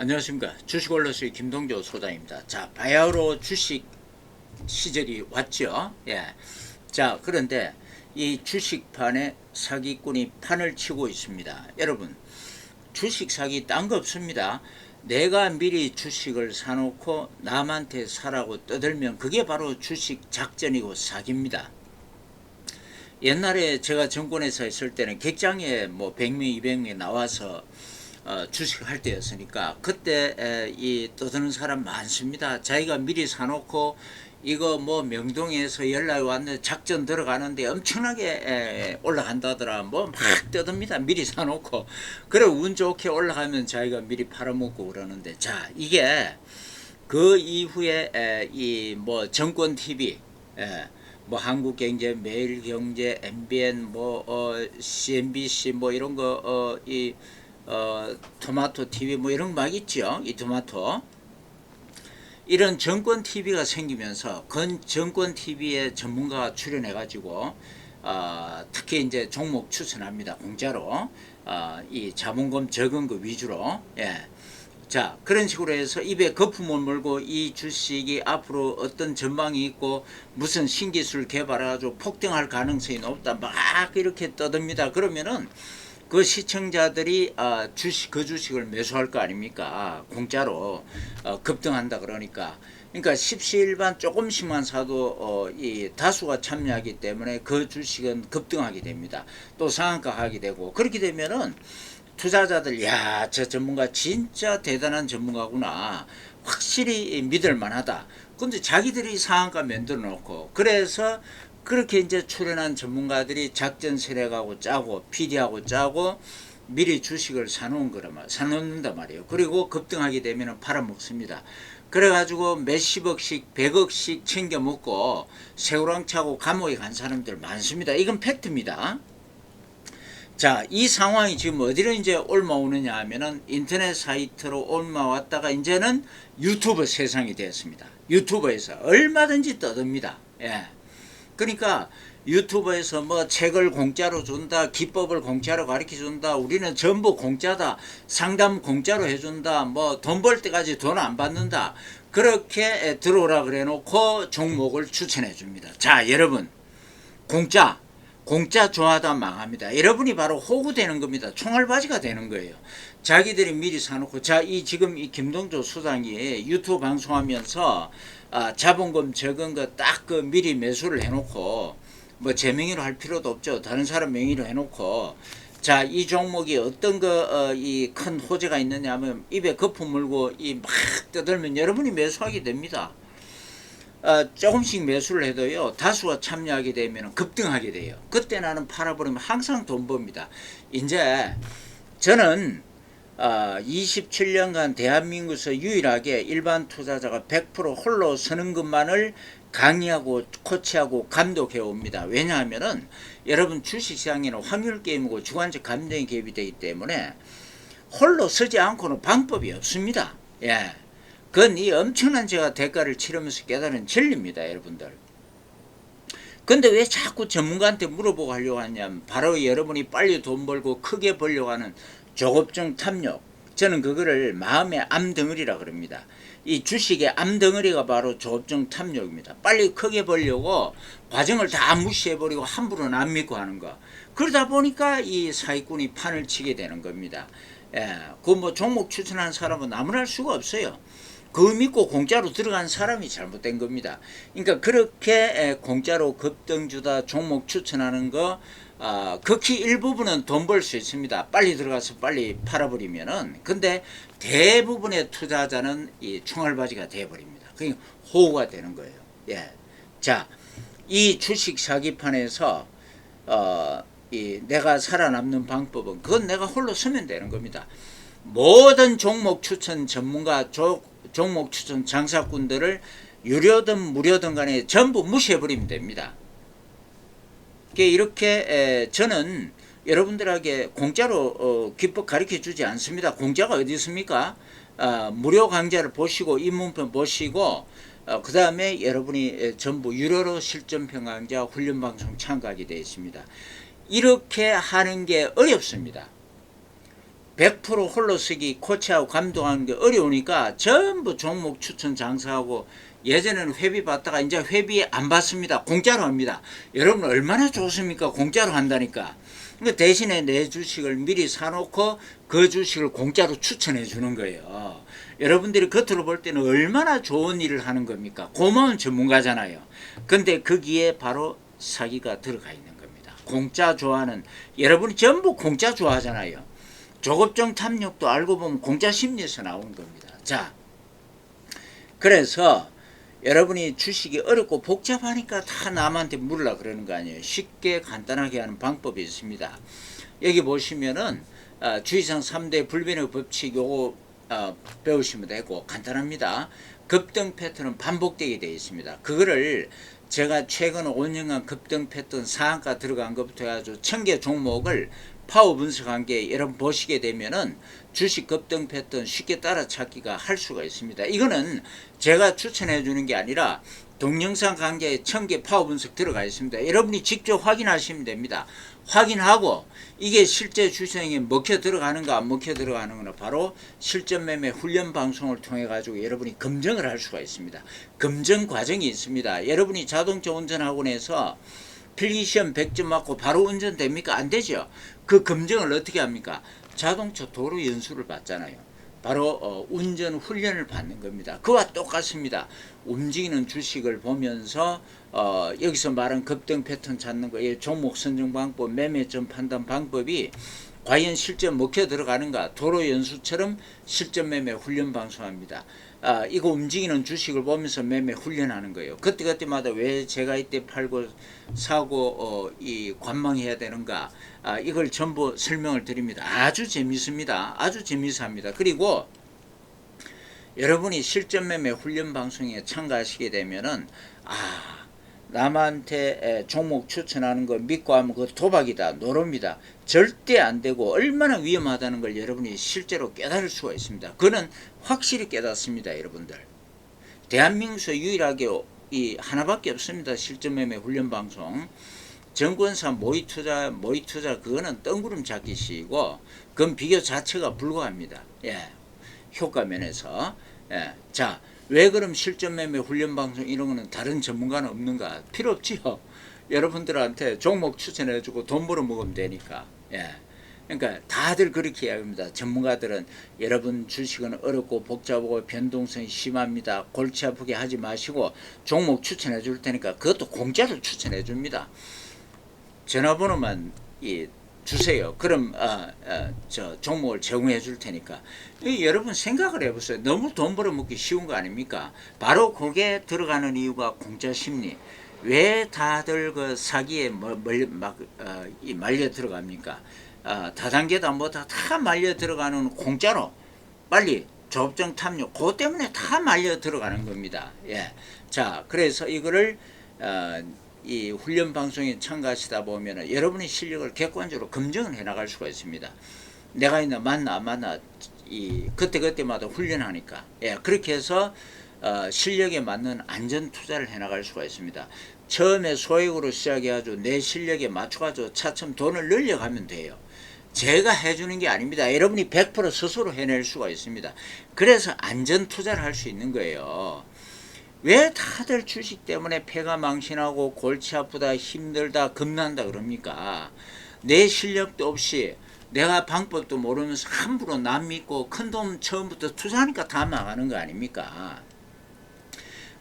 안녕하십니까 주식올러스의 김동조 소장입니다. 자 바야흐로 주식 시절이 왔죠. 예. 자 그런데 이 주식판에 사기꾼이 판을 치고 있습니다. 여러분 주식 사기 딴 거 없습니다. 내가 미리 주식을 사놓고 남한테 사라고 떠들면 그게 바로 주식 작전이고 사기입니다. 옛날에 제가 정권에서 있을 때는 객장에 뭐 100명, 200명 나와서 어, 주식할 때였으니까 그때 에, 이 떠드는 사람 많습니다. 자기가 미리 사놓고 이거 뭐 명동에서 연락이 왔는데 작전 들어가는데 엄청나게 에, 올라간다더라 뭐 막 떠듭니다. 미리 사놓고 그래 운 좋게 올라가면 자기가 미리 팔아먹고 그러는데 자 이게 그 이후에 이 뭐 정권 TV 에, 뭐 한국경제, 매일경제, MBN, 뭐 어, CNBC 뭐 이런 거이 어, 토마토 TV 뭐 이런 거 막 있죠. 이 토마토. 이런 정권 TV가 생기면서 건 정권 TV에 전문가가 출연해 가지고 어, 특히 이제 종목 추천합니다. 공짜로 어, 이 자본금 적은 거 위주로 예. 자 그런 식으로 해서 입에 거품을 물고 이 주식이 앞으로 어떤 전망이 있고 무슨 신기술 개발해가지고 폭등할 가능성이 높다 막 이렇게 떠듭니다. 그러면은 그 시청자들이 아, 주식 그 주식을 매수할 거 아닙니까? 공짜로 어, 급등한다 그러니까. 그러니까 십시일반 조금씩만 사도 어, 이 다수가 참여하기 때문에 그 주식은 급등하게 됩니다. 또 상한가 하게 되고 그렇게 되면은 투자자들 야 저 전문가 진짜 대단한 전문가구나 확실히 믿을 만하다. 근데 자기들이 상한가 만들어 놓고 그래서 그렇게 이제 출연한 전문가들이 작전 세력하고 짜고 PD하고 짜고 미리 주식을 사놓은 말, 사놓는단 말이에요. 그리고 급등하게 되면 팔아먹습니다. 그래가지고 몇십억씩, 백억씩 챙겨 먹고 새우랑 차고 감옥에 간 사람들 많습니다. 이건 팩트입니다. 자, 이 상황이 지금 어디로 이제 옮아오느냐 하면은 인터넷 사이트로 옮아왔다가 이제는 유튜브 세상이 되었습니다. 유튜브에서 얼마든지 떠듭니다. 예. 그러니까 유튜브에서 뭐 책을 공짜로 준다, 기법을 공짜로 가르쳐 준다, 우리는 전부 공짜다, 상담 공짜로 해준다, 뭐 돈 벌 때까지 돈 안 받는다. 그렇게 들어오라 그래 놓고 종목을 추천해 줍니다. 자, 여러분. 공짜. 공짜 좋아하다 망합니다. 여러분이 바로 호구되는 겁니다. 총알바지가 되는 거예요. 자기들이 미리 사놓고 자 이 지금 이 김동조 수장이 유튜브 방송하면서 아, 자본금 적은 거 딱 그 미리 매수를 해놓고 뭐 제 명의로 할 필요도 없죠. 다른 사람 명의로 해놓고 자 이 종목이 어떤 거이큰 호재가 있느냐 하면 입에 거품 물고 이 막 떠들면 여러분이 매수하게 됩니다. 어, 조금씩 매수를 해도요 다수가 참여하게 되면 급등하게 돼요. 그때 나는 팔아버리면 항상 돈 법니다. 이제 저는 어, 27년간 대한민국에서 유일하게 일반 투자자가 100% 홀로 서는 것만을 강의하고 코치하고 감독해 옵니다. 왜냐하면은 여러분 주식시장에는 확률 게임이고 주관적 감정이 개입이 되기 때문에 홀로 서지 않고는 방법이 없습니다. 예. 그건 이 엄청난 제가 대가를 치르면서 깨달은 진리입니다, 여러분들. 근데 왜 자꾸 전문가한테 물어보고 하려고 하냐면 바로 여러분이 빨리 돈 벌고 크게 벌려고 하는 조급증 탐욕. 저는 그거를 마음의 암덩어리라 그럽니다. 이 주식의 암덩어리가 바로 조급증 탐욕입니다. 빨리 크게 벌려고 과정을 다 무시해버리고 함부로 안 믿고 하는 거. 그러다 보니까 이 사기꾼이 판을 치게 되는 겁니다. 예, 그 뭐 종목 추천하는 사람은 나무랄 수가 없어요. 그 믿고 공짜로 들어간 사람이 잘못된 겁니다. 그러니까 그렇게 공짜로 급등 주다 종목 추천하는 거 어, 극히 일부분은 돈 벌 수 있습니다. 빨리 들어가서 빨리 팔아버리면은 근데 대부분의 투자자는 이 총알바지가 돼버립니다. 그러니까 호구가 되는 거예요. 예. 자, 이 주식 사기판에서 어, 이 내가 살아남는 방법은 그건 내가 홀로 서면 되는 겁니다. 모든 종목 추천 전문가 조, 종목 추천 장사꾼들을 유료든 무료든 간에 전부 무시해버리면 됩니다. 이렇게 저는 여러분들에게 공짜로 어, 기법 가르쳐 주지 않습니다. 공짜가 어디 있습니까? 어, 무료 강좌를 보시고 입문편 보시고 어, 그 다음에 여러분이 전부 유료로 실전평 강좌 훈련방송 참가하게 되어 있습니다. 이렇게 하는 게 어렵습니다. 100% 홀로쓰기 코치하고 감독하는 게 어려우니까 전부 종목 추천 장사하고 예전에는 회비 받다가 이제 회비 안 받습니다. 공짜로 합니다. 여러분 얼마나 좋습니까? 공짜로 한다니까. 그 대신에 내 주식을 미리 사놓고 그 주식을 공짜로 추천해 주는 거예요. 여러분들이 겉으로 볼 때는 얼마나 좋은 일을 하는 겁니까? 고마운 전문가잖아요. 근데 거기에 바로 사기가 들어가 있는 겁니다. 공짜 좋아하는 여러분이 전부 공짜 좋아하잖아요. 조급종 탐욕도 알고 보면 공짜 심리에서 나오는 겁니다. 자, 그래서 여러분이 주식이 어렵고 복잡하니까 다 남한테 물으라 그러는 거 아니에요. 쉽게 간단하게 하는 방법이 있습니다. 여기 보시면은 어, 주의상 3대 불변의 법칙 요거 어, 배우시면 되고 간단합니다. 급등 패턴은 반복되게 되어 있습니다. 그거를 제가 최근 5년간 급등 패턴 상한가 들어간 것부터 해가지고 천개 종목을 파워 분석한 게 여러분 보시게 되면은 주식 급등 패턴 쉽게 따라찾기가 할 수가 있습니다. 이거는 제가 추천해 주는 게 아니라 동영상 강좌에 천개 파워 분석 들어가 있습니다. 여러분이 직접 확인하시면 됩니다. 확인하고 이게 실제 주식에 먹혀 들어가는가 안 먹혀 들어가는가 바로 실전 매매 훈련 방송을 통해 가지고 여러분이 검증을 할 수가 있습니다. 검증 과정이 있습니다. 여러분이 자동차 운전학원에서 필기시험 100점 맞고 바로 운전됩니까? 안 되죠. 그 검증을 어떻게 합니까? 자동차 도로 연수를 받잖아요. 바로 어, 운전 훈련을 받는 겁니다. 그와 똑같습니다. 움직이는 주식을 보면서 어, 여기서 말한 급등 패턴 찾는 거, 예, 종목 선정 방법, 매매점 판단 방법이 과연 실전 먹혀 들어가는가 도로 연수처럼 실전 매매 훈련 방송합니다. 아, 이거 움직이는 주식을 보면서 매매 훈련하는 거예요. 그때그때마다 왜 제가 이때 팔고 사고 어, 이 관망해야 되는가 아, 이걸 전부 설명을 드립니다. 아주 재밌습니다. 아주 재미있습니다. 그리고 여러분이 실전 매매 훈련 방송에 참가하시게 되면은 아 남한테 에, 종목 추천하는 거 믿고 하면 그 도박이다 노름이다 절대 안 되고 얼마나 위험하다는 걸 여러분이 실제로 깨달을 수가 있습니다. 그는 확실히 깨닫습니다, 여러분들. 대한민국에서 유일하게 이 하나밖에 없습니다. 실전 매매 훈련 방송. 정권사 모의 투자 모의 투자 그거는 뜬구름 잡기식이고 그건 비교 자체가 불가합니다. 예. 효과 면에서. 예. 자, 왜 그럼 실전 매매 훈련 방송 이런 거는 다른 전문가는 없는가? 필요 없지요. 여러분들한테 종목 추천해 주고 돈 벌어 먹으면 되니까. 예. 그러니까 다들 그렇게 이야기합니다. 전문가들은 여러분 주식은 어렵고 복잡하고 변동성이 심합니다. 골치 아프게 하지 마시고 종목 추천해 줄 테니까 그것도 공짜로 추천해 줍니다. 전화번호만 이 주세요. 그럼 어, 어, 저 종목을 제공해 줄 테니까 이 여러분 생각을 해보세요. 너무 돈 벌어먹기 쉬운 거 아닙니까? 바로 그게 들어가는 이유가 공짜 심리. 왜 다들 그 사기에 뭐, 멀, 막, 어, 이 말려 들어갑니까? 어, 다단계다 뭐다 다 말려 들어가는 공짜로 빨리 조업종 탐욕 그것 때문에 다 말려 들어가는 겁니다. 예. 자, 그래서 이거를 어, 이 훈련 방송에 참가하시다 보면은 여러분의 실력을 객관적으로 검증을 해 나갈 수가 있습니다. 내가 있나 맞나 안 맞나 이 그때 그때마다 훈련하니까 예 그렇게 해서 어, 실력에 맞는 안전 투자를 해 나갈 수가 있습니다. 처음에 소액으로 시작해가지고 내 실력에 맞춰가지고 차츰 돈을 늘려가면 돼요. 제가 해주는 게 아닙니다. 여러분이 100% 스스로 해낼 수가 있습니다. 그래서 안전 투자를 할 수 있는 거예요. 왜 다들 주식 때문에 폐가 망신하고 골치 아프다 힘들다 겁난다 그럽니까? 내 실력도 없이 내가 방법도 모르면서 함부로 남 믿고 큰 돈 처음부터 투자하니까 다 망하는 거 아닙니까?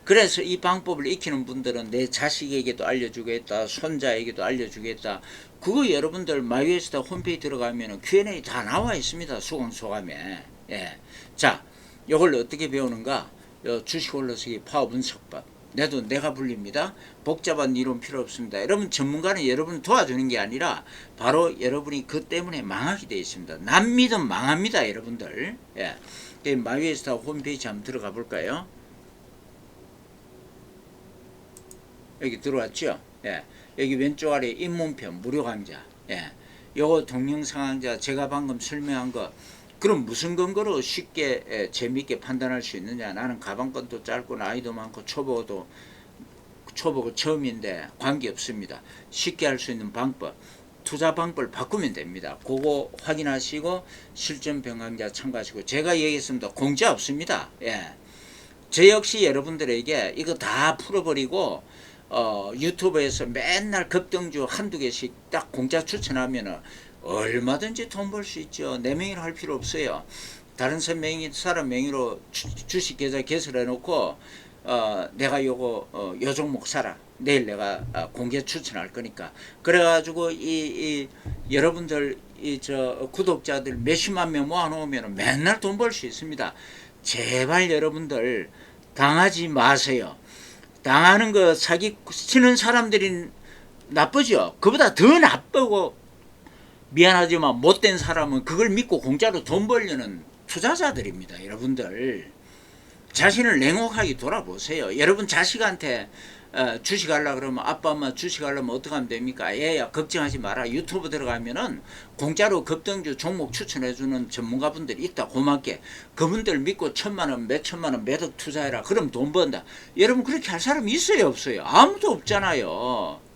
그래서 이 방법을 익히는 분들은 내 자식에게도 알려주겠다, 손자에게도 알려주겠다. 그거 여러분들 마이웨스타 홈페이지 들어가면 Q&A 다 나와 있습니다. 수강 소감에. 예. 자, 이걸 어떻게 배우는가? 요 주식 올라서기 분석법. 내도 내가 불립니다. 복잡한 이론 필요 없습니다. 여러분 전문가는 여러분 도와주는 게 아니라 바로 여러분이 그 때문에 망하게 되어 있습니다. 남 믿으면 망합니다, 여러분들. 예. 마이웨스타 홈페이지 한번 들어가 볼까요? 여기 들어왔죠? 예. 여기 왼쪽 아래 입문편 무료 강좌. 예. 요거 동영상 강좌 제가 방금 설명한 거 그럼 무슨 근거로 쉽게 예, 재미있게 판단할 수 있느냐? 나는 가방건도 짧고 나이도 많고 초보도 초보고 처음인데 관계 없습니다. 쉽게 할 수 있는 방법. 투자 방법을 바꾸면 됩니다. 그거 확인하시고 실전 병강자 참가하시고 제가 얘기했습니다. 공짜 없습니다. 예. 저 역시 여러분들에게 이거 다 풀어버리고 어, 유튜브에서 맨날 급등주 한두 개씩 딱 공짜 추천하면은 얼마든지 돈 벌 수 있죠. 내 명의로 할 필요 없어요. 다른 사람 명의, 사람 명의로 주, 주식 계좌 개설해 놓고 어, 내가 요거 어, 요 종목 사라. 내일 내가 아, 공개 추천할 거니까. 그래가지고 이, 이 여러분들 이 저 구독자들 몇십만 명 모아놓으면 맨날 돈 벌 수 있습니다. 제발 여러분들 당하지 마세요. 당하는 거 사기 치는 사람들이 나쁘죠. 그보다 더 나쁘고 미안하지만 못된 사람은 그걸 믿고 공짜로 돈 벌려는 투자자들입니다. 여러분들 자신을 냉혹하게 돌아보세요. 여러분 자식한테 어, 주식 하려 그러면 아빠 엄마 주식 하려면 어떻게 하면 됩니까? 얘야 걱정하지 마라. 유튜브 들어가면은 공짜로 급등주 종목 추천해 주는 전문가분들이 있다. 고맙게 그분들 믿고 천만 원, 몇 천만 원 매덕 투자해라. 그럼 돈 번다. 여러분 그렇게 할 사람 있어요, 없어요? 아무도 없잖아요.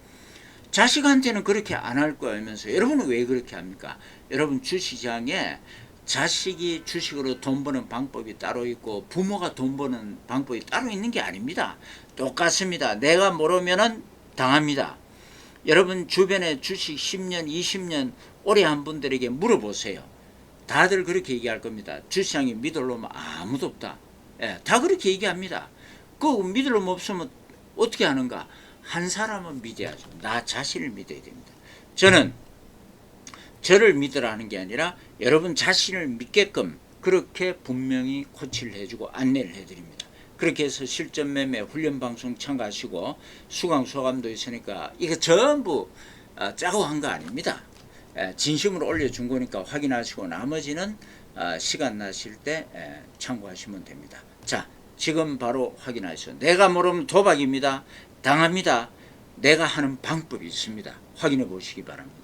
자식한테는 그렇게 안 할 거면서 여러분은 왜 그렇게 합니까? 여러분 주시장에 자식이 주식으로 돈 버는 방법이 따로 있고 부모가 돈 버는 방법이 따로 있는 게 아닙니다. 똑같습니다. 내가 모르면은 당합니다. 여러분 주변에 주식 10년, 20년 오래 한 분들에게 물어보세요. 다들 그렇게 얘기할 겁니다. 주시장에 믿을 놈 아무도 없다. 예, 다 그렇게 얘기합니다. 그 믿을 놈 없으면 어떻게 하는가? 한 사람은 믿어야죠. 나 자신을 믿어야 됩니다. 저는 저를 믿으라는 게 아니라 여러분 자신을 믿게끔 그렇게 분명히 코치를 해주고 안내를 해드립니다. 그렇게 해서 실전 매매 훈련 방송 참가하시고 수강 소감도 있으니까 이거 전부 어, 짜고 한 거 아닙니다. 에, 진심으로 올려준 거니까 확인하시고 나머지는 어, 시간 나실 때 에, 참고하시면 됩니다. 자, 지금 바로 확인하시죠. 내가 모르면 도박입니다. 당합니다. 내가 하는 방법이 있습니다. 확인해 보시기 바랍니다.